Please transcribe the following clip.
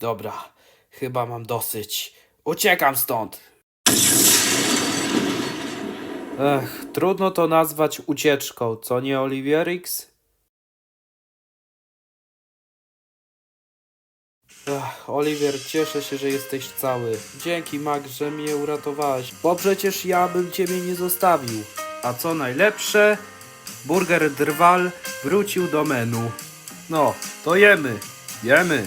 Dobra, chyba mam dosyć. Uciekam stąd. Ech, trudno to nazwać ucieczką, co nie Olivierix? Ech, Oliwier, cieszę się, że jesteś cały. Dzięki, Max, że mnie uratowałeś, bo przecież ja bym ciebie nie zostawił. A co najlepsze, burger Drwal wrócił do menu. No, to jemy, jemy.